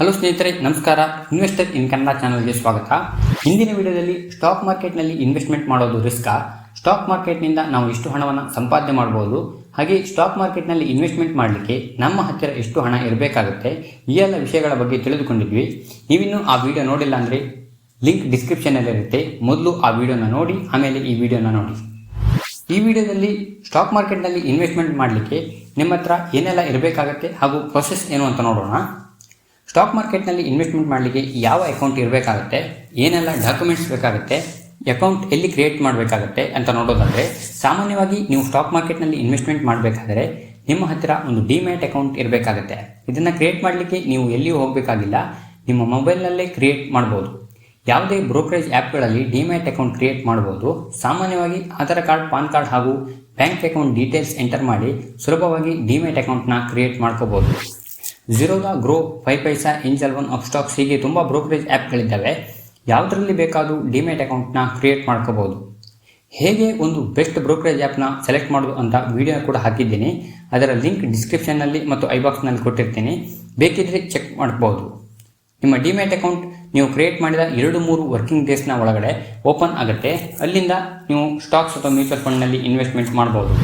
Hello ಸ್ನೇಹಿತರೆ, ನಮಸ್ಕಾರ. Investor ಇನ್ ಕನ್ನಡ ಚಾನಲ್ಗೆ ಸ್ವಾಗತ. ಹಿಂದಿನ ವಿಡಿಯೋದಲ್ಲಿ ಸ್ಟಾಕ್ ಮಾರ್ಕೆಟ್ನಲ್ಲಿ ಇನ್ವೆಸ್ಟ್ಮೆಂಟ್ ಮಾಡೋದು ರಿಸ್ಕಾ ಸ್ಟಾಕ್ ಮಾರ್ಕೆಟ್ನಿಂದ ನಾವು ಎಷ್ಟು ಹಣವನ್ನು ಸಂಪಾದನೆ ಮಾಡ್ಬೋದು. ಹಾಗೆ ಸ್ಟಾಕ್ ಮಾರ್ಕೆಟ್ನಲ್ಲಿ ಇನ್ವೆಸ್ಟ್ಮೆಂಟ್ ಮಾಡಲಿಕ್ಕೆ ನಮ್ಮ ಹತ್ತಿರ ಎಷ್ಟು ಹಣ ಇರಬೇಕಾಗುತ್ತೆ? ಈ ಎಲ್ಲ ವಿಷಯಗಳ ಬಗ್ಗೆ ತಿಳಿದುಕೊಂಡಿದ್ವಿ. ನೀವಿನ್ನು ಆ ವಿಡಿಯೋ ನೋಡಿಲ್ಲ ಅಂದರೆ ಲಿಂಕ್ ಡಿಸ್ಕ್ರಿಪ್ಷನಲ್ಲಿರುತ್ತೆ ಮೊದಲು ಆ ವಿಡಿಯೋನ ನೋಡಿ, ಆಮೇಲೆ ಈ ವಿಡಿಯೋನ ನೋಡಿ. ಈ ವಿಡಿಯೋದಲ್ಲಿ ಸ್ಟಾಕ್ ಮಾರ್ಕೆಟ್ನಲ್ಲಿ ಇನ್ವೆಸ್ಟ್ಮೆಂಟ್ ಮಾಡಲಿಕ್ಕೆ ನಿಮ್ಮ ಹತ್ರ ಏನೆಲ್ಲ ಇರಬೇಕಾಗತ್ತೆ ಹಾಗೂ ಪ್ರೊಸೆಸ್ ಏನು ಅಂತ ನೋಡೋಣ. ಸ್ಟಾಕ್ ಮಾರ್ಕೆಟ್ನಲ್ಲಿ ಇನ್ವೆಸ್ಟ್ಮೆಂಟ್ ಮಾಡಲಿಕ್ಕೆ ಯಾವ ಅಕೌಂಟ್ ಇರಬೇಕಾಗುತ್ತೆ, ಏನೆಲ್ಲ ಡಾಕ್ಯುಮೆಂಟ್ಸ್ ಬೇಕಾಗುತ್ತೆ, ಅಕೌಂಟ್ ಎಲ್ಲಿ ಕ್ರಿಯೇಟ್ ಮಾಡಬೇಕಾಗುತ್ತೆ ಅಂತ ನೋಡೋದಾದರೆ, ಸಾಮಾನ್ಯವಾಗಿ ನೀವು ಸ್ಟಾಕ್ ಮಾರ್ಕೆಟ್ನಲ್ಲಿ ಇನ್ವೆಸ್ಟ್ಮೆಂಟ್ ಮಾಡಬೇಕಾದ್ರೆ ನಿಮ್ಮ ಹತ್ತಿರ ಒಂದು ಡಿಮ್ಯಾಟ್ ಅಕೌಂಟ್ ಇರಬೇಕಾಗುತ್ತೆ. ಇದನ್ನು ಕ್ರಿಯೇಟ್ ಮಾಡಲಿಕ್ಕೆ ನೀವು ಎಲ್ಲಿಯೂ ಹೋಗಬೇಕಾಗಿಲ್ಲ, ನಿಮ್ಮ ಮೊಬೈಲ್ನಲ್ಲೇ ಕ್ರಿಯೇಟ್ ಮಾಡ್ಬೋದು. ಯಾವುದೇ ಬ್ರೋಕರೇಜ್ ಆ್ಯಪ್ಗಳಲ್ಲಿ ಡಿಮ್ಯಾಟ್ ಅಕೌಂಟ್ ಕ್ರಿಯೇಟ್ ಮಾಡ್ಬೋದು. ಸಾಮಾನ್ಯವಾಗಿ ಆಧಾರ್ ಕಾರ್ಡ್, ಪಾನ್ ಕಾರ್ಡ್ ಹಾಗೂ ಬ್ಯಾಂಕ್ ಅಕೌಂಟ್ ಡೀಟೇಲ್ಸ್ ಎಂಟರ್ ಮಾಡಿ ಸುಲಭವಾಗಿ ಡಿಮ್ಯಾಟ್ ಅಕೌಂಟ್ನ ಕ್ರಿಯೇಟ್ ಮಾಡ್ಕೋಬೋದು. Zerodha Groww five paisa Angel One Upstox ಹೀಗೆ ತುಂಬ ಬ್ರೋಕರೇಜ್ ಆ್ಯಪ್ಗಳಿದ್ದಾವೆ ಯಾವುದರಲ್ಲಿ ಬೇಕಾದರೂ ಡಿಮ್ಯಾಟ್ ಅಕೌಂಟ್ನ ಕ್ರಿಯೇಟ್ ಮಾಡ್ಕೋಬೋದು. ಹೇಗೆ ಒಂದು ಬೆಸ್ಟ್ ಬ್ರೋಕರೇಜ್ ಆ್ಯಪ್ನ ಸೆಲೆಕ್ಟ್ ಮಾಡೋದು ಅಂತ ವಿಡಿಯೋ ಕೂಡ ಹಾಕಿದ್ದೀನಿ. ಅದರ ಲಿಂಕ್ ಡಿಸ್ಕ್ರಿಪ್ಷನ್ನಲ್ಲಿ ಮತ್ತು ಐಬಾಕ್ಸ್ನಲ್ಲಿ ಕೊಟ್ಟಿರ್ತೀನಿ. ಬೇಕಿದ್ರೆ ಚೆಕ್ ಮಾಡ್ಬೋದು. ನಿಮ್ಮ ಡಿಮ್ಯಾಟ್ ಅಕೌಂಟ್ ನೀವು ಕ್ರಿಯೇಟ್ ಮಾಡಿದ ಎರಡು ಮೂರು ವರ್ಕಿಂಗ್ ಡೇಸ್ನ ಒಳಗಡೆ ಓಪನ್ ಆಗುತ್ತೆ. ಅಲ್ಲಿಂದ ನೀವು ಸ್ಟಾಕ್ಸ್ ಅಥವಾ ಮ್ಯೂಚುವಲ್ ಫಂಡ್ನಲ್ಲಿ ಇನ್ವೆಸ್ಟ್ಮೆಂಟ್ ಮಾಡ್ಬೋದು.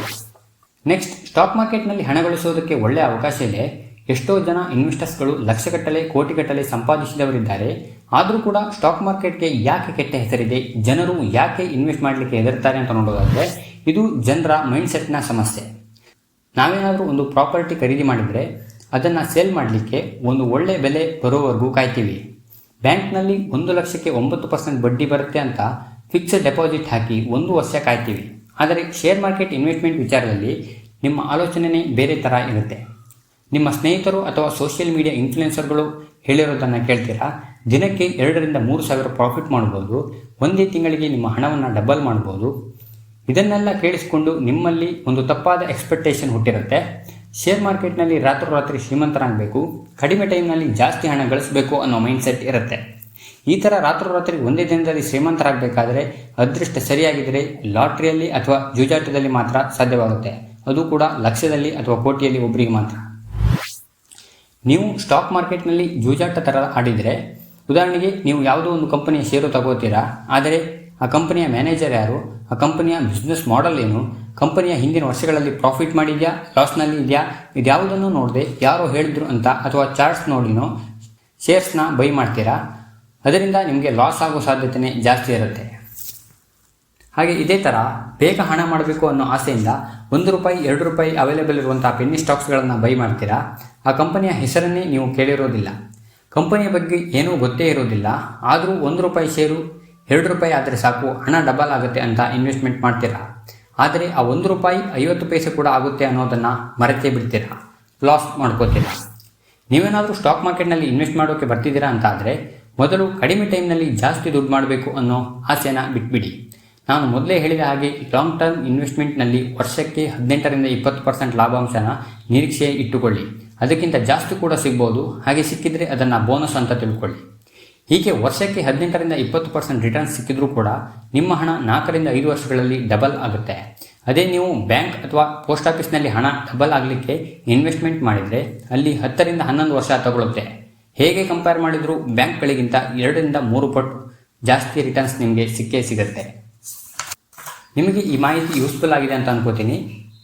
ನೆಕ್ಸ್ಟ್ ಸ್ಟಾಕ್ ಮಾರ್ಕೆಟ್ನಲ್ಲಿ ಹಣ ಗಳಿಸೋದಕ್ಕೆ ಒಳ್ಳೆಯ ಅವಕಾಶ ಇದೆ. ಎಷ್ಟೋ ಜನ ಇನ್ವೆಸ್ಟರ್ಸ್ಗಳು ಲಕ್ಷಗಟ್ಟಲೆ, ಕೋಟಿಗಟ್ಟಲೆ ಸಂಪಾದಿಸಿದವರಿದ್ದಾರೆ. ಆದರೂ ಕೂಡ ಸ್ಟಾಕ್ ಮಾರ್ಕೆಟ್ಗೆ ಯಾಕೆ ಕೆಟ್ಟ ಹೆಸರಿದೆ? ಜನರು ಯಾಕೆ ಇನ್ವೆಸ್ಟ್ ಮಾಡಲಿಕ್ಕೆ ಹೆದರ್ತಾರೆ ಅಂತ ನೋಡೋದಾದರೆ, ಇದು ಜನರ ಮೈಂಡ್ಸೆಟ್ನ ಸಮಸ್ಯೆ. ನಾವೇನಾದರೂ ಒಂದು ಪ್ರಾಪರ್ಟಿ ಖರೀದಿ ಮಾಡಿದರೆ, ಅದನ್ನು ಸೇಲ್ ಮಾಡಲಿಕ್ಕೆ ಒಂದು ಒಳ್ಳೆ ಬೆಲೆ ಬರೋವರೆಗೂ ಕಾಯ್ತೀವಿ. ಬ್ಯಾಂಕ್ನಲ್ಲಿ ಒಂದು ಲಕ್ಷಕ್ಕೆ ಒಂಬತ್ತು ಪರ್ಸೆಂಟ್ ಬಡ್ಡಿ ಬರುತ್ತೆ ಅಂತ ಫಿಕ್ಸ್ಡ್ ಡೆಪಾಸಿಟ್ ಹಾಕಿ ಒಂದು ವರ್ಷ ಕಾಯ್ತೀವಿ. ಆದರೆ ಶೇರ್ ಮಾರ್ಕೆಟ್ ಇನ್ವೆಸ್ಟ್ಮೆಂಟ್ ವಿಚಾರದಲ್ಲಿ ನಿಮ್ಮ ಆಲೋಚನೆನೇ ಬೇರೆ ಥರ ಇರುತ್ತೆ. ನಿಮ್ಮ ಸ್ನೇಹಿತರು ಅಥವಾ ಸೋಷಿಯಲ್ ಮೀಡಿಯಾ ಇನ್ಫ್ಲುಯೆನ್ಸರ್ಗಳು ಹೇಳಿರೋದನ್ನು ಕೇಳ್ತೀರಾ? ದಿನಕ್ಕೆ ಎರಡರಿಂದ ಮೂರು ಸಾವಿರ ಪ್ರಾಫಿಟ್ ಮಾಡ್ಬೋದು. ಒಂದೇ ತಿಂಗಳಿಗೆ ನಿಮ್ಮ ಹಣವನ್ನು ಡಬಲ್ ಮಾಡ್ಬೋದು. ಇದನ್ನೆಲ್ಲ ಕೇಳಿಸಿಕೊಂಡು ನಿಮ್ಮಲ್ಲಿ ಒಂದು ತಪ್ಪಾದ ಎಕ್ಸ್ಪೆಕ್ಟೇಷನ್ ಹುಟ್ಟಿರುತ್ತೆ. ಶೇರ್ ಮಾರ್ಕೆಟ್ನಲ್ಲಿ ರಾತ್ರೋರಾತ್ರಿ ಶ್ರೀಮಂತರಾಗಬೇಕು. ಕಡಿಮೆ ಟೈಮ್ನಲ್ಲಿ ಜಾಸ್ತಿ ಹಣ ಗಳಿಸಬೇಕು ಅನ್ನೋ ಮೈಂಡ್ಸೆಟ್ ಇರುತ್ತೆ. ಈ ಥರ ರಾತ್ರೋರಾತ್ರಿ ಒಂದೇ ದಿನದಲ್ಲಿ ಶ್ರೀಮಂತರಾಗಬೇಕಾದ್ರೆ ಅದೃಷ್ಟ ಸರಿಯಾಗಿದ್ದರೆ ಲಾಟ್ರಿಯಲ್ಲಿ ಅಥವಾ ಜೂಜಾಟದಲ್ಲಿ ಮಾತ್ರ ಸಾಧ್ಯವಾಗುತ್ತೆ. ಅದು ಕೂಡ ಲಕ್ಷದಲ್ಲಿ ಅಥವಾ ಕೋಟಿಯಲ್ಲಿ ಒಬ್ಬರಿಗೆ ಮಾತ್ರ. ನೀವು ಸ್ಟಾಕ್ ಮಾರ್ಕೆಟ್ನಲ್ಲಿ ಜೂಜಾಟ ಥರ ಆಡಿದರೆ, ಉದಾಹರಣೆಗೆ ನೀವು ಯಾವುದೋ ಒಂದು ಕಂಪನಿಯ ಷೇರು ತಗೋತೀರಾ, ಆದರೆ ಆ ಕಂಪನಿಯ ಮ್ಯಾನೇಜರ್ ಯಾರು, ಆ ಕಂಪನಿಯ ಬಿಸ್ನೆಸ್ ಮಾಡೆಲ್ ಏನು ಕಂಪನಿಯ ಹಿಂದಿನ ವರ್ಷಗಳಲ್ಲಿ ಪ್ರಾಫಿಟ್ ಮಾಡಿದೆಯಾ ಲಾಸ್ನಲ್ಲಿ ಇದೆಯಾ, ಇದ್ಯಾವುದನ್ನು ನೋಡದೆ, ಯಾರೋ ಹೇಳಿದ್ರು ಅಂತ ಅಥವಾ ಚಾರ್ಟ್ಸ್ ನೋಡಿನೋ ಶೇರ್ಸ್ನ ಬೈ ಮಾಡ್ತೀರಾ, ಅದರಿಂದ ನಿಮಗೆ ಲಾಸ್ ಆಗೋ ಸಾಧ್ಯತೆ ಜಾಸ್ತಿ ಇರುತ್ತೆ. ಹಾಗೆ ಇದೇ ಥರ ಬೇಗ ಹಣ ಮಾಡಬೇಕು ಅನ್ನೋ ಆಸೆಯಿಂದ ಒಂದು ರೂಪಾಯಿ, ಎರಡು ರೂಪಾಯಿ ಅವೈಲೇಬಲ್ ಇರುವಂಥ ಪೆನ್ನಿ ಸ್ಟಾಕ್ಸ್ಗಳನ್ನು ಬೈ ಮಾಡ್ತೀರಾ? ಆ ಕಂಪನಿಯ ಹೆಸರನ್ನೇ ನೀವು ಕೇಳಿರೋದಿಲ್ಲ. ಕಂಪನಿಯ ಬಗ್ಗೆ ಏನೂ ಗೊತ್ತೇ ಇರೋದಿಲ್ಲ. ಆದರೂ ಒಂದು ರೂಪಾಯಿ ಷೇರು, ಎರಡು ರೂಪಾಯಿ ಆದರೆ ಸಾಕು, ಹಣ ಡಬಲ್ ಆಗುತ್ತೆ ಅಂತ ಇನ್ವೆಸ್ಟ್ಮೆಂಟ್ ಮಾಡ್ತೀರಾ? ಆದರೆ ಆ ಒಂದು ರೂಪಾಯಿ ಐವತ್ತು ಪೈಸೆ ಕೂಡ ಆಗುತ್ತೆ ಅನ್ನೋದನ್ನು ಮರೆತೇ ಬಿಡ್ತೀರಾ? ಲಾಸ್ ಮಾಡ್ಕೋತೀರಾ? ನೀವೇನಾದರೂ ಸ್ಟಾಕ್ ಮಾರ್ಕೆಟ್ನಲ್ಲಿ ಇನ್ವೆಸ್ಟ್ ಮಾಡೋಕ್ಕೆ ಬರ್ತಿದ್ದೀರಾ ಅಂತ ಆದರೆ ಮೊದಲು ಕಡಿಮೆ ಟೈಮ್ನಲ್ಲಿ ಜಾಸ್ತಿ ದುಡ್ಡು ಮಾಡಬೇಕು ಅನ್ನೋ ಆಸೆನ ಬಿಟ್ಬಿಡಿ. ನಾನು ಮೊದಲೇ ಹೇಳಿದ ಹಾಗೆ ಲಾಂಗ್ ಟರ್ಮ್ ಇನ್ವೆಸ್ಟ್ಮೆಂಟ್ನಲ್ಲಿ ವರ್ಷಕ್ಕೆ ಹದಿನೆಂಟರಿಂದ ಇಪ್ಪತ್ತು ಪರ್ಸೆಂಟ್ ಲಾಭಾಂಶನ ನಿರೀಕ್ಷೆ ಇಟ್ಟುಕೊಳ್ಳಿ. ಅದಕ್ಕಿಂತ ಜಾಸ್ತಿ ಕೂಡ ಸಿಗ್ಬೋದು. ಹಾಗೆ ಸಿಕ್ಕಿದರೆ ಅದನ್ನು ಬೋನಸ್ ಅಂತ ತಿಳ್ಕೊಳ್ಳಿ. ಹೀಗೆ ವರ್ಷಕ್ಕೆ ಹದಿನೆಂಟರಿಂದ ಇಪ್ಪತ್ತು ಪರ್ಸೆಂಟ್ ರಿಟರ್ನ್ಸ್ ಸಿಕ್ಕಿದ್ರೂ ಕೂಡ ನಿಮ್ಮ ಹಣ ನಾಲ್ಕರಿಂದ ಐದು ವರ್ಷಗಳಲ್ಲಿ ಡಬಲ್ ಆಗುತ್ತೆ. ಅದೇ ನೀವು ಬ್ಯಾಂಕ್ ಅಥವಾ ಪೋಸ್ಟ್ ಆಫೀಸ್ನಲ್ಲಿ ಹಣ ಡಬಲ್ ಆಗಲಿಕ್ಕೆ ಇನ್ವೆಸ್ಟ್ಮೆಂಟ್ ಮಾಡಿದರೆ ಅಲ್ಲಿ ಹತ್ತರಿಂದ ಹನ್ನೊಂದು ವರ್ಷ ತಗೊಳುತ್ತೆ. ಹೇಗೆ ಕಂಪೇರ್ ಮಾಡಿದರೂ ಬ್ಯಾಂಕ್ಗಳಿಗಿಂತ ಎರಡರಿಂದ ಮೂರು ಪಟ್ಟು ಜಾಸ್ತಿ ರಿಟರ್ನ್ಸ್ ನಿಮಗೆ ಸಿಕ್ಕೇ ಸಿಗುತ್ತೆ. ನಿಮಗೆ ಈ ಮಾಹಿತಿ ಯೂಸ್ಫುಲ್ ಆಗಿದೆ ಅಂತ ಅನ್ಕೋತೀನಿ.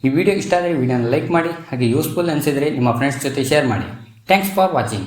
ಈ ವಿಡಿಯೋ ಇಷ್ಟ ಆದರೆ ವಿಡಿಯೋನ ಲೈಕ್ ಮಾಡಿ, ಹಾಗೆ ಯೂಸ್ಫುಲ್ ಅನಿಸಿದರೆ ನಿಮ್ಮ ಫ್ರೆಂಡ್ಸ್ ಜೊತೆ ಶೇರ್ ಮಾಡಿ. Thanks for watching